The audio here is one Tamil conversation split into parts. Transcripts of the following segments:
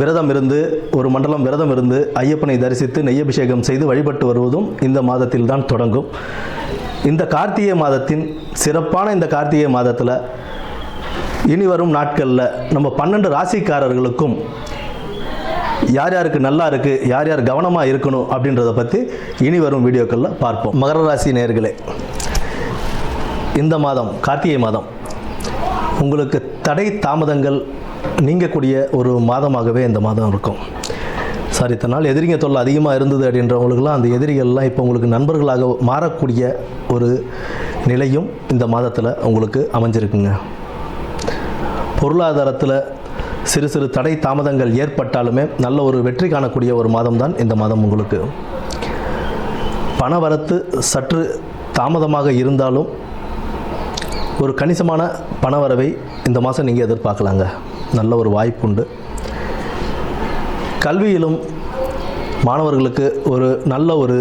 விரதம் இருந்து ஒரு மண்டலம் விரதம் இருந்து ஐயப்பனை தரிசித்து நெய்யபிஷேகம் செய்து வழிபட்டு வருவதும் இந்த மாதத்தில் தான் தொடங்கும். இந்த கார்த்திகை மாதத்தின் சிறப்பான இந்த கார்த்திகை மாதத்தில் இனி வரும் நாட்களில் நம்ம பன்னெண்டு ராசிக்காரர்களுக்கும் யார் யாருக்கு நல்லா இருக்குது யார் யார் கவனமாக இருக்கணும் அப்படின்றத பற்றி இனி வரும் வீடியோக்களில் பார்ப்போம். மகர ராசி நேர்களே இந்த மாதம் கார்த்திகை மாதம் உங்களுக்கு தடை தாமதங்கள் நீங்கக்கூடிய ஒரு மாதமாகவே இந்த மாதம் இருக்கும். சார் இத்தனை நாள் எதிரிங்க தொல்லை அதிகமாக இருந்தது அப்படின்றவங்களுக்குலாம் அந்த எதிரிகள்லாம் இப்போ உங்களுக்கு நண்பர்களாக மாறக்கூடிய ஒரு நிலையும் இந்த மாதத்தில் உங்களுக்கு அமைஞ்சிருக்குங்க. பொருளாதாரத்தில் சிறு சிறு தடை தாமதங்கள் ஏற்பட்டாலுமே நல்ல ஒரு வெற்றி காணக்கூடிய ஒரு மாதம் தான் இந்த மாதம் உங்களுக்கு. பணவரத்து சற்று தாமதமாக இருந்தாலும் ஒரு கணிசமான பணவரவை இந்த மாதம் நீங்கள் எதிர்பார்க்கலாங்க. நல்ல ஒரு வாய்ப்புண்டு. கல்வியிலும் மாணவர்களுக்கு ஒரு நல்ல ஒரு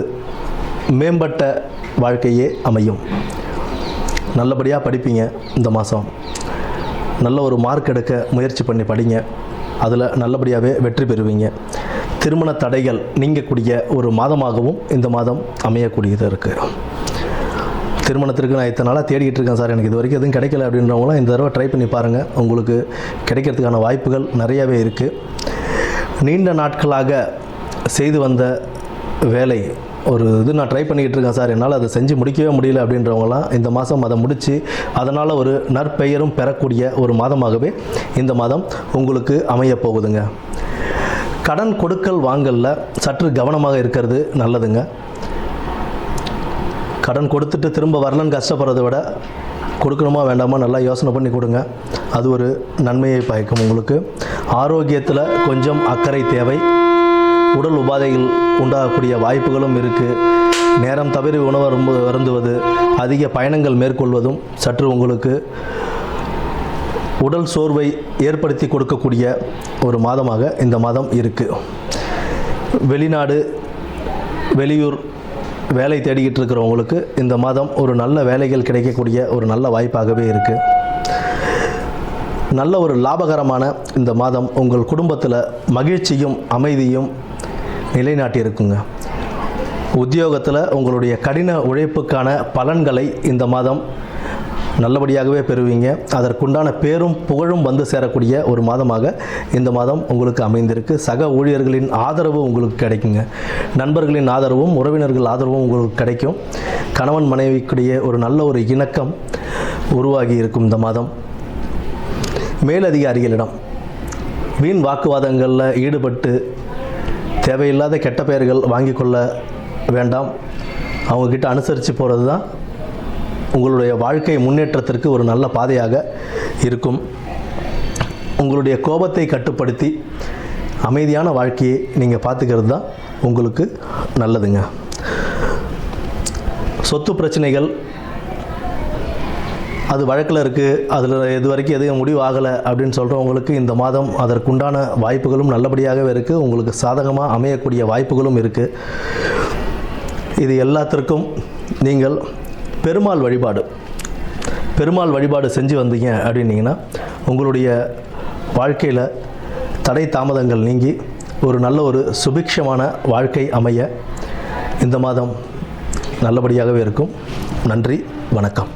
மேம்பட்ட வாழ்க்கையே அமையும். நல்லபடியாக படிப்பீங்க இந்த மாதம் நல்ல ஒரு மார்க் எடுக்க முயற்சி பண்ணி படிங்க. அதில் நல்லபடியாகவே வெற்றி பெறுவீங்க. திருமண தடைகள் நீங்கக்கூடிய ஒரு மாதமாகவும் இந்த மாதம் அமையக்கூடியது இருக்குது திருமணத்திற்கு நான் இத்தனை நாளாக தேடிக்கிட்டு இருக்கேன் சார். எனக்கு இது வரைக்கும் எதுவும் கிடைக்கல அப்படின்றவங்களாம் இந்த தடவை ட்ரை பண்ணி பாருங்கள் உங்களுக்கு கிடைக்கிறதுக்கான வாய்ப்புகள் நிறையவே இருக்குது நீண்ட நாட்களாக செய்து வந்த வேலை ஒரு இது நான் ட்ரை பண்ணிக்கிட்டு இருக்கேன் சார். என்னால் அதை செஞ்சு முடிக்கவே முடியல அப்படின்றவங்களாம் இந்த மாதம் அதை முடித்து அதனால் ஒரு நற்பெயரும் பெறக்கூடிய ஒரு மாதமாகவே இந்த மாதம் உங்களுக்கு அமையப் போகுதுங்க. கடன் கொடுக்கல் வாங்கலில் சற்று கவனமாக இருக்கிறது நல்லதுங்க. கடன் கொடுத்துட்டு திரும்ப வரலன்னு கஷ்டப்படுறதை விட கொடுக்கணுமா வேண்டாமா நல்லா யோசனை பண்ணி கொடுங்க. அது ஒரு நன்மையை பயக்கும் உங்களுக்கு. ஆரோக்கியத்தில் கொஞ்சம் அக்கறை தேவை. உடல் உபாதைகள் உண்டாகக்கூடிய வாய்ப்புகளும் இருக்குது நேரம் தவிர உணவு அரும்பு- அருந்துவது அதிக பயணங்கள் மேற்கொள்வதும் சற்று உங்களுக்கு உடல் சோர்வை ஏற்படுத்தி கொடுக்கக்கூடிய ஒரு மாதமாக இந்த மாதம் இருக்குது வெளிநாடு வெளியூர் வேலை தேடிக்கிட்டு இருக்கிறவங்களுக்கு இந்த மாதம் ஒரு நல்ல வேலைகள் கிடைக்கக்கூடிய ஒரு நல்ல வாய்ப்பாகவே இருக்குது நல்ல ஒரு லாபகரமான இந்த மாதம் உங்கள் குடும்பத்தில் மகிழ்ச்சியும் அமைதியும் நிலைநாட்டியிருக்குங்க. உத்தியோகத்தில் உங்களுடைய கடின உழைப்புக்கான பலன்களை இந்த மாதம் நல்லபடியாகவே பெறுவீங்க. அதற்குண்டான பேரும் புகழும் வந்து சேரக்கூடிய ஒரு மாதமாக இந்த மாதம் உங்களுக்கு அமைந்திருக்கு. சக ஊழியர்களின் ஆதரவு உங்களுக்கு கிடைக்குங்க. நண்பர்களின் ஆதரவும் உறவினர்கள் ஆதரவும் உங்களுக்கு கிடைக்கும். கணவன் மனைவிக்குடைய ஒரு நல்ல ஒரு இணக்கம் உருவாகி இருக்கும் இந்த மாதம். மேலதிகாரிகளிடம் வீண் வாக்குவாதங்களில் ஈடுபட்டு தேவையில்லாத கெட்ட பெயர்கள் வாங்கி கொள்ள வேண்டாம். அவங்கக்கிட்ட அனுசரித்து போகிறது தான் உங்களுடைய வாழ்க்கை முன்னேற்றத்திற்கு ஒரு நல்ல பாதையாக இருக்கும். உங்களுடைய கோபத்தை கட்டுப்படுத்தி அமைதியான வாழ்க்கையை நீங்கள் பார்த்துக்கிறது தான் உங்களுக்கு நல்லதுங்க. சொத்து பிரச்சனைகள் அது வழக்கில் இருக்குது அதில் இது வரைக்கும் எதுவும் முடிவு ஆகலை அப்படின்னு சொல்கிறவங்களுக்கு இந்த மாதம் அதற்குண்டான வாய்ப்புகளும் நல்லபடியாகவே இருக்குது உங்களுக்கு சாதகமாக அமையக்கூடிய வாய்ப்புகளும் இருக்குது இது எல்லாத்திற்கும் நீங்கள் பெருமாள் வழிபாடு. பெருமாள் வழிபாடு செஞ்சு வந்தீங்க அப்படின்னீங்கன்னா உங்களுடைய வாழ்க்கையில் தடை தாமதங்கள் நீங்கி ஒரு நல்ல ஒரு சுபிக்ஷமான வாழ்க்கை அமைய இந்த மாதம் நல்லபடியாகவே இருக்கும். நன்றி வணக்கம்.